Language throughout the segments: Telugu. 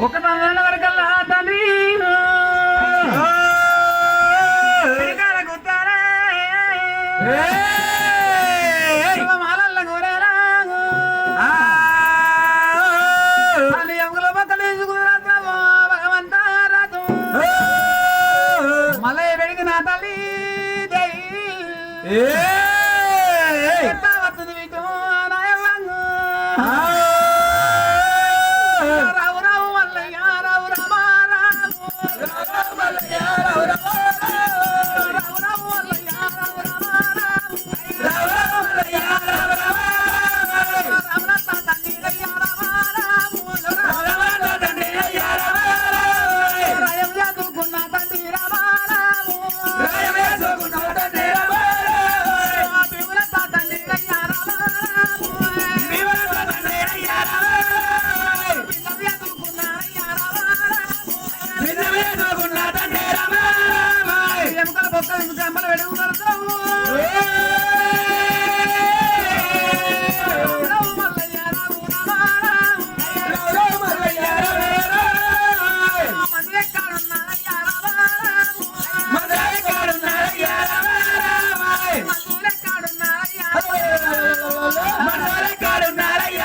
ఒక తన. వరకల్లా తండ్రి పిరికాల మందులు ఎక్కడున్నారయ్య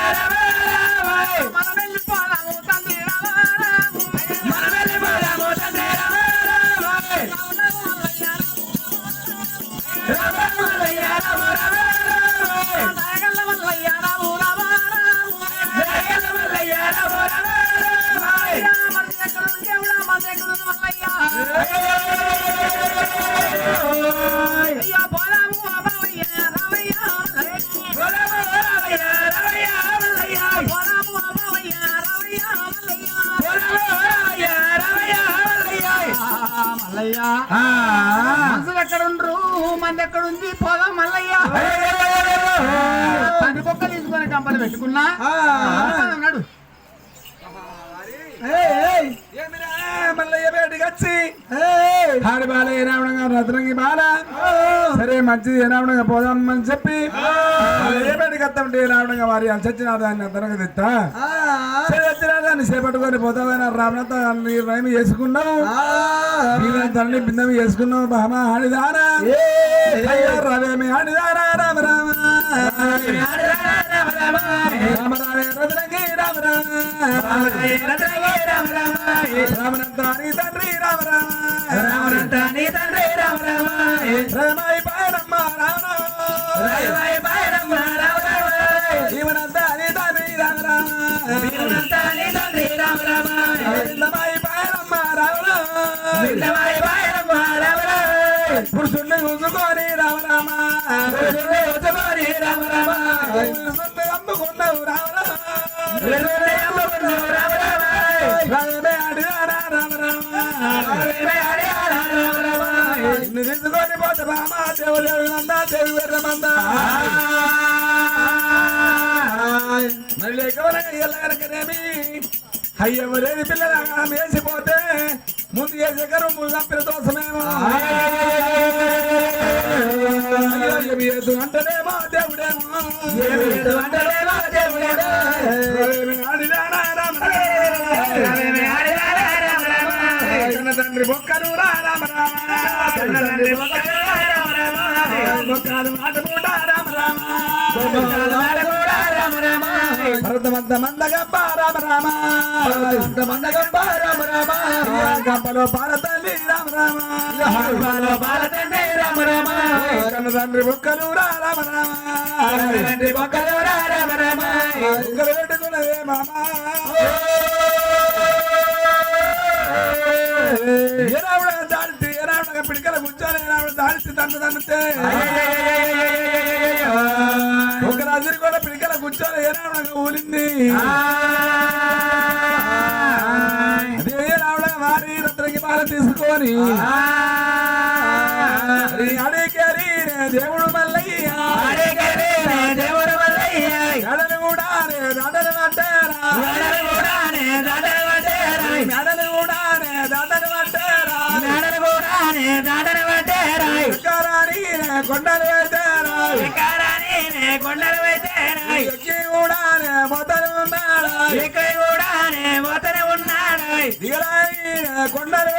పోదాం మల్లయ్య. తండ్రి పొక్క తీసుకొని కంపలు పెట్టుకున్నా. అన్నాడు మల్లయ్య బయటకు వచ్చి. హాడి బాల ఏనావడంగా రత్నంగి బాల? సరే మంచిది ఏనావడంగా పోదామని చెప్పి. ఏ బయటకు వస్తామంటే ఏనావడంగా వారి చచ్చిన దాన్ని అతనికి తెస్తా సరే దాన్ని చేపట్టుకొని పోతామని రామనాథ రైమి చేసుకున్నావు. తల్లి బిందమి చేసుకున్నావు. బామ ఆడిదారా రవేమి ఆడిదారా రామ రామ. రామ రామే. రత్నంగి రామ రామ. రామనంతాని తండ్రి రామ రామ. రామనంతాని తండ్రి రామ రామ. రామాయి తీసుకొని పోతే బామ దేవుడు నందా దేవి వెర్రమందా మరి లేకవరంగా ఎల్లగనకనేమి అయ్యవరేది పిల్లలాగా వేసిపోతే ముందు వేసే కరు ముందు తప్పిన దోషమేమో అంటేనేమో తండ్రి బొక్కను రా రామ రామ తండ్రి బొక్కను రా రామ రామ బొక్కలు ఆటమూట భరతమంత మందగప్ప రామ రామ భరతమంత మందగప్ప రామ రామ గంపలో పారతల్లి రామ రామ గంపలో పారతండ్రి రామ రామ కన్న తండ్రి బొక్కలు రామ రామ తండ్రి బొక్కలు రామ రామ ఇంకలు పెట్టుకున్నదే మామా ఏనావిడ దాడితే ఏనావిడ పిడికల కూర్చొని ఏనావిడ దాడితే తన్ను తన్నుతే. ఒక రాజుని కూర్చొని ఏనావిడ ఊలింది? అదే ఏనావిడ వారి రత్నకి బాల తీసుకొని. అడిగేరి దేవుడు మల్లయ్య. దేవుడు మల్లయ్య. గడలు కూడా దాడలు పట్టారా గడలు కూడా దాడలు పట్టారా కూడా దాడలు పట్టారా కూడా దాడలు పట్టారా కొండలు పెట్టారా కొండలు పెట్టారా ఎక్కి కూడా మొదలు ఉన్నాడా ఎక్కి కూడా మొదలు ఉన్నాడా దిగరాయి కొండలు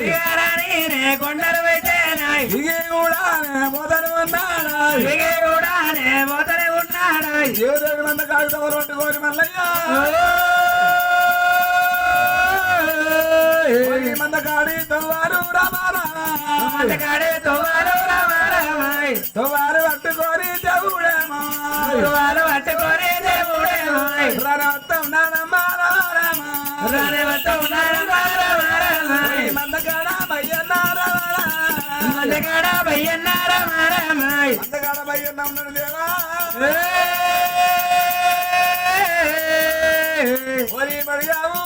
దిగరాని నే కొండలు వేసేనాయ్. దిగి కూడా మొదలు ఉన్నాడాయ్. దిగి కూడా నే పోతనే ఉన్నాడాయ్ మంది కాగితాలు పట్టుకొని మల్లయ్య? పది మంది కాడి తవ్వారు రమారా మందగాడే తోవారు రామారామాయ్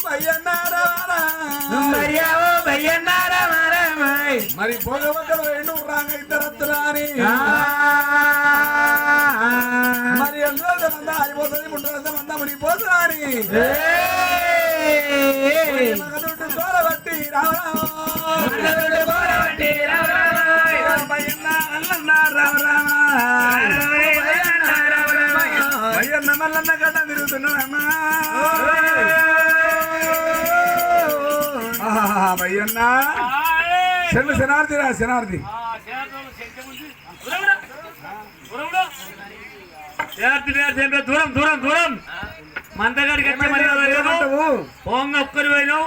బయ్యన్న రామారా మరియావు భయ్యన్న రామారామాయ్ మరి ఒకరు రెండు రాంగ ఇద్దరు రాని మరి మంద ఆడిపోతుంది ముందు మంద మునిగిపోతుంది అని మగదుడ్డు తోలబట్టి రామరామ బయ్యన్న అల్లన్న రామరామ బయ్యన్న మల్లన్న గడ్డ తిరుగుతున్నాడమ్మా ఆహా, చెల్లు శనార్థి రా శనార్థి దూరం దూరం దూరం మందగాడికి? పోంగ ఒక్కరి పోయినావు.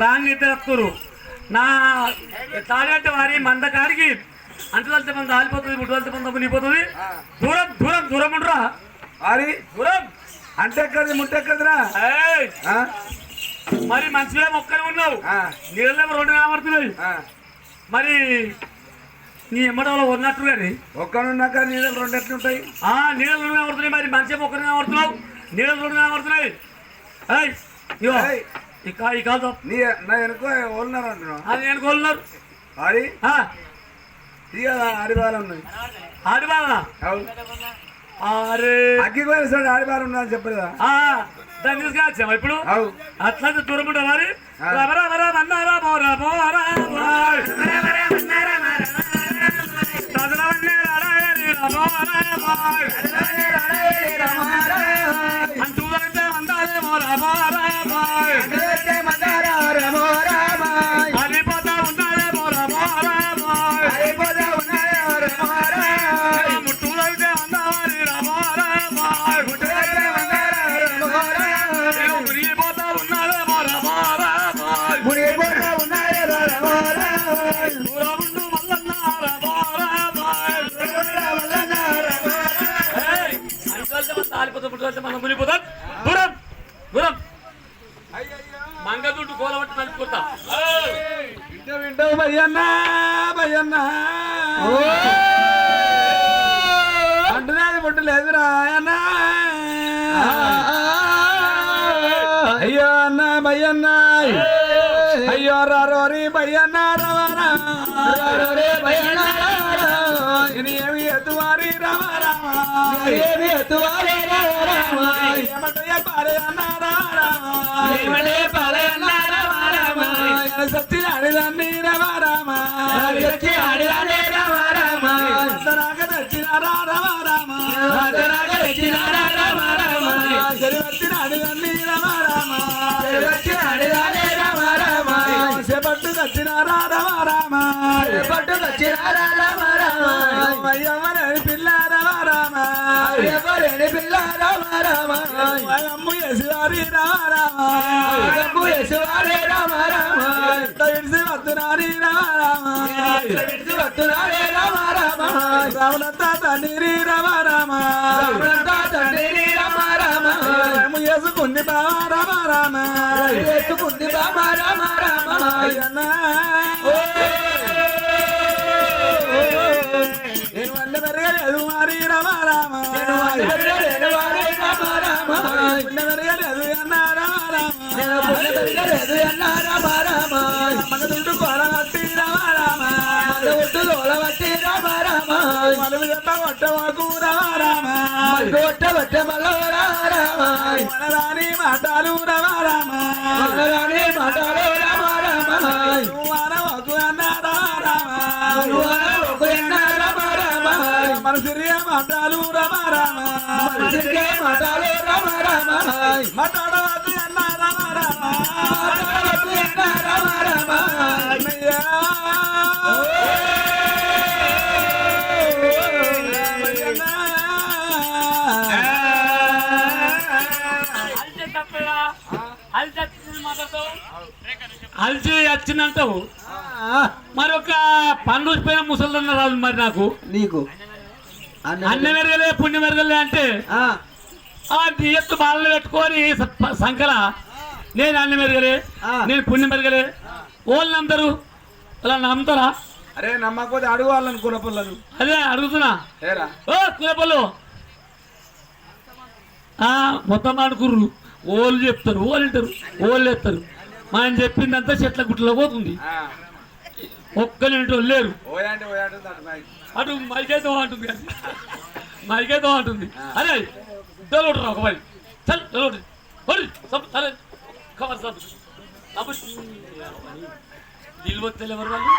రాంగ్ ఇద్దరు వస్తురు నా తాగట్టు వారి మందకాడికి అంటుదలతే మంది ఆలిపోతుంది ముట్టుదలతే మంది మునిగిపోతుంది. దూరం దూరం దూరం ఉండరా? మరి దూరం. అంటే ఎక్కడిది ముట్ట ఎక్కడిదిరా ఏయ్! ఆ? మరి మనుషులే మొక్కలు ఉన్నావు. ఆ, నీళ్ళేమో రెండు కనబడుతున్నాయి. మరి నీ ఎమ్మడంలో ఉన్నట్టు కానీ ఒక్కనున్నాక నీళ్ళు రెండు ఎట్లుంటాయి ఆ నీళ్ళు రెండు కనబడుతున్నాయి మరి. మంచి మొక్కలు కనబడుతున్నావు. నీళ్ళు రెండు కనబడుతున్నాయి. ఏయ్. ఈ కాదు నీ నా వెనుక ఓళ్ళన్నారు అంటున్నావు. అది నేను కోలున్నారు. అది ఆ, ఇక ఆడివారం ఉన్నది ఆడివాళ్ళ అవు అరే. అగ్గి పోయిన సార్ ఆడివారం ఉన్నదని చెప్పలేదా? ఆ, దాన్ని తీసుకొచ్చామా ఇప్పుడు అట్లా దూరం ఆ. రమ రమ రమ అన్నారా మోరా మోరా మోయ్. తదనవన్నే రాడాయని రమోరా మోయ్. అంటుదంటే వందాలే మన తాలిపోతా మనం మునిగిపోతాం దూరం దూరం మంగదుడ్డు కోలబట్టి నలుపుకుంటా వింటావు వింటావు భయ్యన్న అంటున్నది పుట్టు లేదురా అన్న అయ్యో అన్న భయన్న అయ్యో రారోరి భయ్యన్న రవారా ఇది ఏమి ఎత్తువారి రవారామా రామ ఎత్తువారి రవారామా ఏమంటే రామ అన్న రవారామా సరివచ్చిన అమ్ము యశువారి రవారామా ఇడిసి వద్దునారి రవారామా రాములంతా తండ్రి రవారామా అమ్ము చేసుకుంది బావా రవారామా అయ్యన్నా నేను పుణ్య పెరగలేదు అన్న రవారామా మన దుడ్డు కొడగట్టి రవారామా మలుపు చెప్ప కొట్టవాకు రవారామా మనిషిరే మటాలు రమ రమ. మనిషిరే మటాలు రమ రమ. మటాడవద్దు అన్న రమ రమ. మటాడవద్దు అన్న రమ రమ. అన్నయ్యా. అలిచి మరొక పనులు పోయిన ముసలిదన్న రాదు మరి నాకు. నీకు. అన్న మెరగలే పుణ్య మెరగలే అంటే. ఆ, ఎత్తు బాలలో పెట్టుకొని సంకల. నేను అన్న మెరగలే. నేను పుణ్యం మెరగలే వాళ్ళు నమ్ముతారు అలా నమ్ముతారా? అరే నమ్మకపోతే అడుగు వాళ్ళని కులపొల్లదు అదే అడుగుతున్నా. ఓ కులపల్లు. ఆ, మొత్తం అనుకుర్రు ఓళ్ళు చెప్తారు ఓళ్ళు వింటారు ఓళ్ళు ఎత్తారు. మనం చెప్పిందంతా చెట్ల గుట్లో పోతుంది. ఒక్కరింటో లేరు. అటు మైకైతే అంటుంది అది. మైకైతే అంటుంది. అరే డోలోడు రా ఒకసారి చల్ సబ్ అరే కవర్ వస్తే ఎవరు వాళ్ళు.